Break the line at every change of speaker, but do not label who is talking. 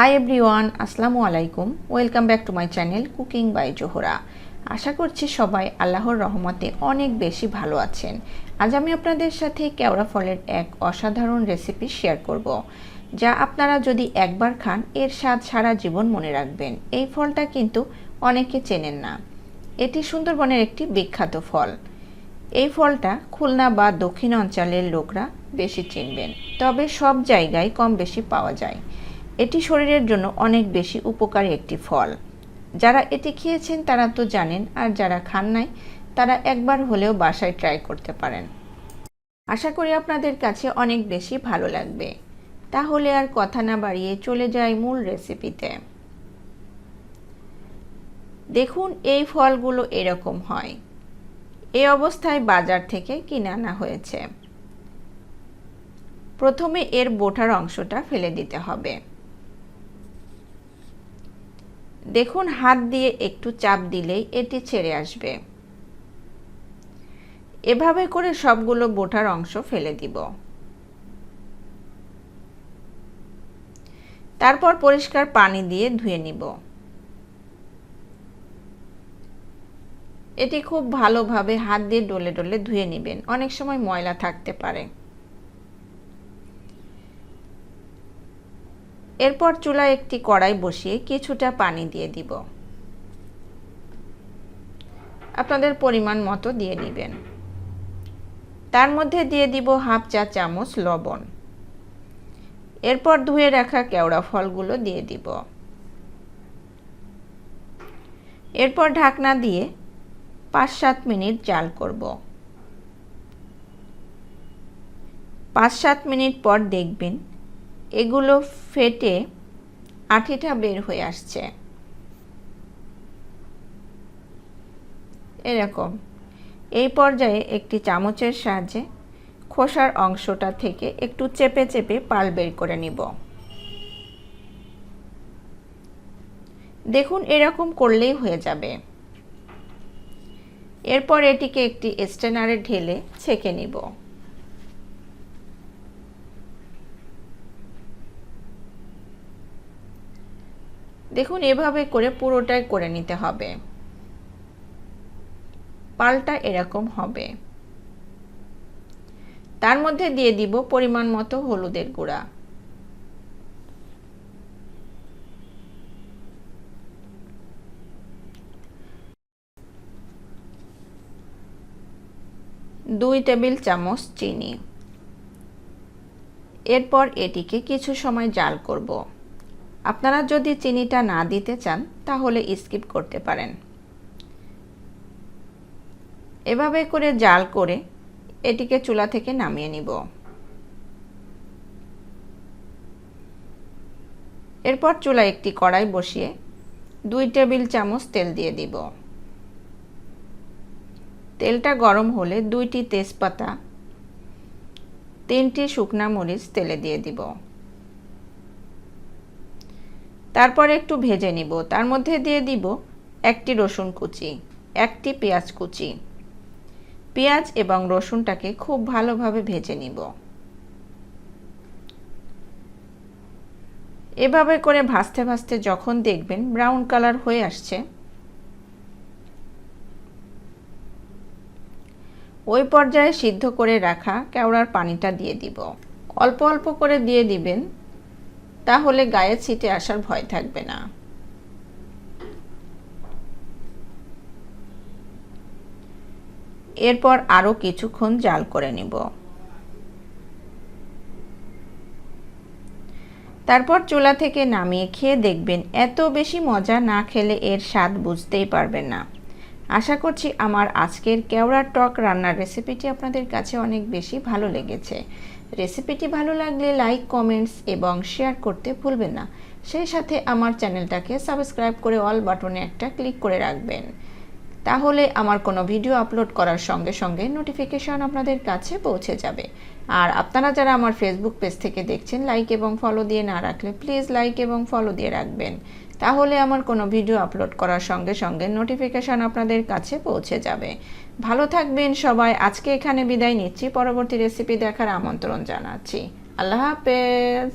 High everyone আসসালামু আলাইকুম welcome back to my channel cooking by Zohra আশা করছি সবাই আল্লাহর রহমতে অনেক বেশি ভালো আছেন। আজ আমি আপনাদের সাথে কেওড়া ফলের এক অসাধারণ রেসিপি শেয়ার করব, যা আপনারা যদি একবার খান, এর স্বাদ সারা জীবন মনে রাখবেন। এই ফলটা কিন্তু অনেকে চেনেন না। এটি সুন্দরবনের একটি বিখ্যাত ফল। এই ফলটা খুলনা বা দক্ষিণ অঞ্চলের লোকরা বেশি চিনবেন, তবে সব জায়গায় কম বেশি পাওয়া যায়। এটি শরীরের জন্য অনেক বেশি উপকারী একটি ফল। যারা এটি খেয়েছেন তারা তো জানেন, আর যারা খান নাই, তারা একবার হলেও বাসায় ট্রাই করতে পারেন। আশা করি আপনাদের কাছে অনেক বেশি ভালো লাগবে। তাহলে আর কথা না বাড়িয়ে চলে যাই মূল রেসিপিতে দেখুন এই ফলগুলো এরকম হয়। এই অবস্থায় বাজার থেকে কিনে আনা হয়েছে। প্রথমে এর বোটার অংশটা ফেলে দিতে হবে। দেখুন, হাত দিয়ে একটু চাপ দিলেই এটি ছেড়ে আসবে। এভাবে করে সবগুলো বোটার অংশ ফেলে দিব। তারপর পরিষ্কার পানি দিয়ে ধুয়ে নিব। এটি খুব ভালোভাবে হাত দিয়ে ডলে ডলে ধুয়ে নেবেন। অনেক সময় ময়লা থাকতে পারে। এরপর চুলায় একটি কড়াই বসিয়ে কিছুটা পানি দিয়ে দিব। আপনাদের পরিমাণ মতো দিয়ে নেবেন। তার মধ্যে দিয়ে দিব হাফ চা চামচ লবণ। এরপর ধুয়ে রাখা কেওড়া ফলগুলো দিয়ে দিব। এরপর ঢাকনা দিয়ে পাঁচ সাত মিনিট জাল করব। পাঁচ সাত মিনিট পর দেখবেন এগুলো ফেটে আঠিটা বের হয়ে আসছে। এরকম। এই পর্যায়ে একটি চামচের সাহায্যে খোসার অংশটা থেকে একটু চেপে চেপে পাল বের করে নিব। দেখুন, এরকম করলেই হয়ে যাবে। এরপর এটিকে একটি স্টেনারে ঢেলে ছেঁকে নিব। দেখুন, এভাবে করে পুরোটাই করে নিতে হবে। পালটা এরকম হবে। তার মধ্যে দিয়ে দিব পরিমাণ মতো হলুদের গুঁড়া। দুই টেবিল চামচ চিনি। এরপর এটিকে কিছু সময় জাল করব। আপনারা যদি চিনিটা না দিতে চান, তাহলে স্কিপ করতে পারেন। এভাবে করে জাল করে এটিকে চুলা থেকে নামিয়ে নিব। এরপর চুলা একটি কড়াই বসিয়ে দুই টেবিল চামচ তেল দিয়ে দিব। তেলটা গরম হলে দুইটি তেজপাতা, তিনটি শুকনা মরিচ তেলে দিয়ে দিব। তারপর একটু ভেজে নিব। তার মধ্যে দিয়ে দিব একটি রসুন কুচি, একটি পেঁয়াজ কুচি। পেঁয়াজ এবং রসুনটাকে খুব ভালোভাবে ভেজে নিব। এভাবে করে ভাজতে ভাজতে যখন দেখবেন ব্রাউন কালার হয়ে আসছে, ওই পর্যায়ে সিদ্ধ করে রাখা কেওড়ার পানিটা দিয়ে দিব। অল্প অল্প করে দিয়ে দিবেন তাহলে গায়ে ছিটে আসার ভয় থাকবে না। এরপর আরও কিছুক্ষণ জাল করে নিব। তারপর চুলা থেকে নামিয়ে খেয়ে দেখবেন এত বেশি মজা না খেলে এর স্বাদ বুঝতেই পারবেন না। আশা করছি আমার আজকের কেওড়ার টক রান্নার রেসিপিটি আপনাদের কাছে অনেক বেশি ভালো লেগেছে। রেসিপিটি ভালো লাগলে লাইক, কমেন্টস এবং শেয়ার করতে ভুলবেন না। সেই সাথে আমার চ্যানেলটাকে সাবস্ক্রাইব করে অল বাটনে একটা ক্লিক করে রাখবেন। তাহলে আমার কোনো ভিডিও আপলোড করার সঙ্গে সঙ্গে নোটিফিকেশন আপনাদের কাছে পৌঁছে যাবে। আর আপনারা যারা আমার ফেসবুক পেজ থেকে দেখছেন লাইক এবং ফলো দিয়ে না রাখলে প্লিজ লাইক এবং ফলো দিয়ে রাখবেন। তাহলে আমার কোনো ভিডিও আপলোড করার সঙ্গে সঙ্গে নোটিফিকেশান আপনাদের কাছে পৌঁছে যাবে। ভালো থাকবেন সবাই। আজকে এখানে বিদায় নিচ্ছি। পরবর্তী রেসিপি দেখার আমন্ত্রণ জানাচ্ছি। আল্লাহ হাফেজ।